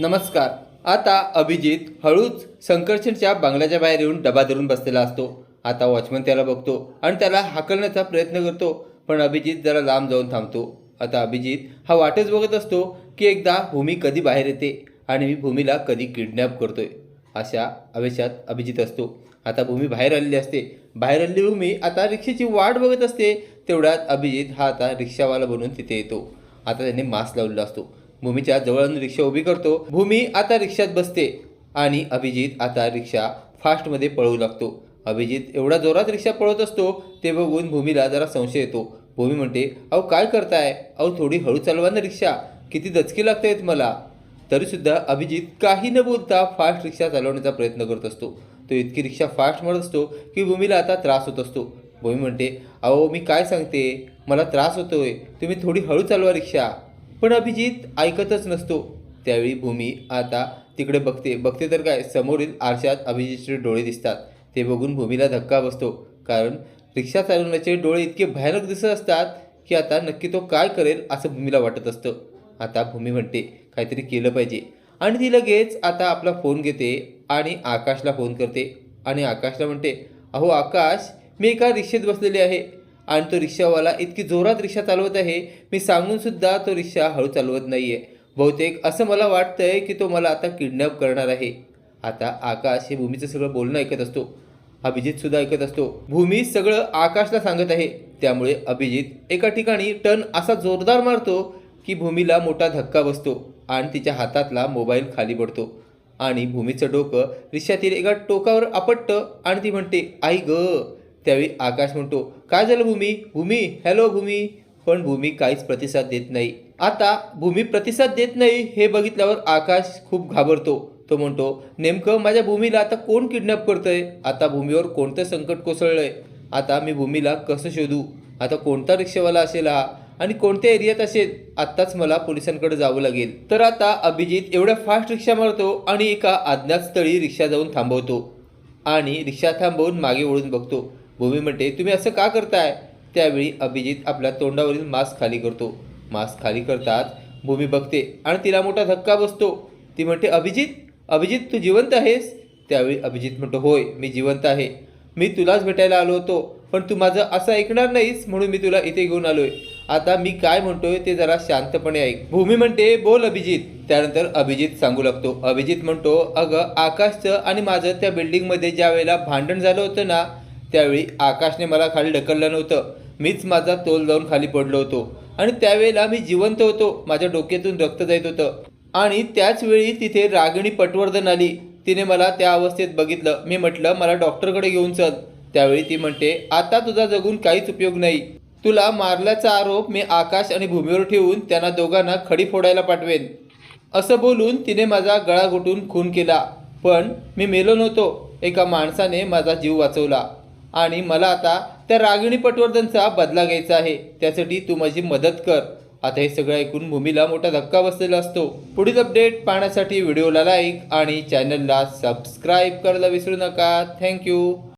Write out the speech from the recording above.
नमस्कार. आता अभिजित हळूच संकर्षणच्या बंगल्याच्या बाहेर येऊन डबा धरून बसलेला असतो. आता वॉचमन त्याला बघतो आणि त्याला हाकलण्याचा प्रयत्न करतो पण अभिजित जरा लांब जाऊन थांबतो. आता अभिजित हा वाटच बघत असतो की एकदा भूमी कधी बाहेर येते आणि मी भूमीला कधी किडनॅप करतोय अशा आवेशात अभिजित असतो. आता भूमी बाहेर आलेली असते. बाहेर आलेली भूमी आता रिक्षेची वाट बघत असते. तेवढ्यात अभिजित हा आता रिक्षावाला बनून तिथे येतो. आता त्याने मास्क लावलेला असतो. भूमीच्या जवळ रिक्षा उभी करतो. भूमी आता रिक्षात बसते आणि अभिजित आता रिक्षा फास्टमध्ये पळवू लागतो. अभिजित एवढा जोरात रिक्षा पळवत असतो ते बघून भूमीला जरा संशय येतो. भूमी म्हणते अहो काय करताय? अहो थोडी हळू चालवा ना रिक्षा. किती दचकी लागतायत मला. तरीसुद्धा अभिजित काही न बोलता फास्ट रिक्षा चालवण्याचा प्रयत्न करत असतो. तो इतकी रिक्षा फास्ट म्हणत असतो की भूमीला आता त्रास होत असतो. भूमी म्हणते अहो मी काय सांगते? मला त्रास होतोय. तुम्ही थोडी हळू चालवा रिक्षा. पण अभिजित ऐकतच नसतो. त्यावेळी भूमी आता तिकडे बघते. बघते तर काय? समोरील आरशात अभिजितचे डोळे दिसतात. ते बघून भूमीला धक्का बसतो. कारण रिक्षा चालवण्याचे डोळे इतके भयानक दिसत असतात की आता नक्की तो काय करेल असं भूमीला वाटत असतं. आता भूमी म्हणते काहीतरी केलं पाहिजे. आणि ती लगेच आता आपला फोन घेते आणि आकाशला फोन करते. आणि आकाशला म्हणते अहो आकाश मी एका रिक्षेत बसलेली आहे. आणि तो रिक्षावाला इतकी जोरात रिक्षा चालवत आहे मी सांगून सुद्धा तो रिक्षा हळू चालवत नाही आहे बहुतेक असं मला वाटतंय की तो मला आता किडनॅप करणार आहे. आता आकाश हे भूमीचं सगळं बोलणं ऐकत असतो. अभिजित सुद्धा ऐकत असतो. भूमी सगळं आकाशला सांगत आहे. त्यामुळे अभिजित एका ठिकाणी टर्न असा जोरदार मारतो की भूमीला मोठा धक्का बसतो आणि तिच्या हातातला मोबाईल खाली पडतो. आणि भूमीचं डोकं रिक्षातील एका टोकावर आपटतं आणि ती म्हणते आई ग त्यावेळी आकाश म्हणतो काय झालं भूमी? भूमी हॅलो भूमी. पण भूमी काहीच प्रतिसाद देत नाही. आता भूमी प्रतिसाद देत नाही हे बघितल्यावर आकाश खूप घाबरतो. तो म्हणतो नेमकं माझ्या भूमीला आता कोण किडनॅप करतंय? आता भूमीवर कोणतं संकट कोसळलंय? आता मी भूमीला कसं शोधू? आता कोणता रिक्षावाला असेल हा? आणि कोणत्या एरियात असेल? आत्ताच मला पोलिसांकडे जावं लागेल. तर आता अभिजित एवढ्या फास्ट रिक्षा मारतो आणि एका अज्ञात स्थळी रिक्षा जाऊन थांबवतो. आणि रिक्षा थांबवून मागे वळून बघतो. भूमी म्हणते तुम्ही असं का करताय? त्यावेळी अभिजित आपल्या तोंडावरील मास्क खाली करतो. मास्क खाली करताच भूमी बघते आणि तिला मोठा धक्का बसतो. ती म्हणते अभिजित अभिजित तू जिवंत आहेस? त्यावेळी अभिजित म्हणतो होय मी जिवंत आहे. मी तुलाच भेटायला आलो होतो पण तू माझं असं ऐकणार नाहीस म्हणून मी तुला इथे घेऊन आलोय. आता मी काय म्हणतोय ते जरा शांतपणे ऐक. भूमी म्हणते बोल अभिजित. त्यानंतर अभिजित सांगू लागतो. अभिजित म्हणतो अगं आकाशचं आणि माझं त्या बिल्डिंगमध्ये ज्या वेळेला भांडण झालं होतं ना त्यावेळी आकाशने मला खाली ढकललं नव्हतं. मीच माझा तोल जाऊन खाली पडलो होतो. आणि त्यावेळेला मी जिवंत होतो. माझ्या डोक्यातून रक्त जात होतं. आणि त्याच वेळी तिथे रागिणी पटवर्धन आली. तिने मला त्या अवस्थेत बघितलं. मी म्हटलं मला डॉक्टरकडे घेऊन चल. त्यावेळी ती म्हणते आता तुझा जगून काहीच उपयोग नाही. तुला मारल्याचा आरोप मी आकाश आणि भूमीवर ठेवून त्यांना दोघांना खडी फोडायला पाठवेन. असं बोलून तिने माझा गळा घोटून खून केला. पण मी मेलो नव्हतो. एका माणसाने माझा जीव वाचवला. आणि मला आता त्या रागिणी पटवर्धनचा बदला घ्यायचा आहे. त्यासाठी तू माझी मदत कर. आता हे सगळं ऐकून भूमीला मोठा धक्का बसलेला असतो. पुढील अपडेट पाहण्यासाठी व्हिडिओला लाईक आणि चॅनलला सबस्क्राईब करायला विसरू नका. थँक्यू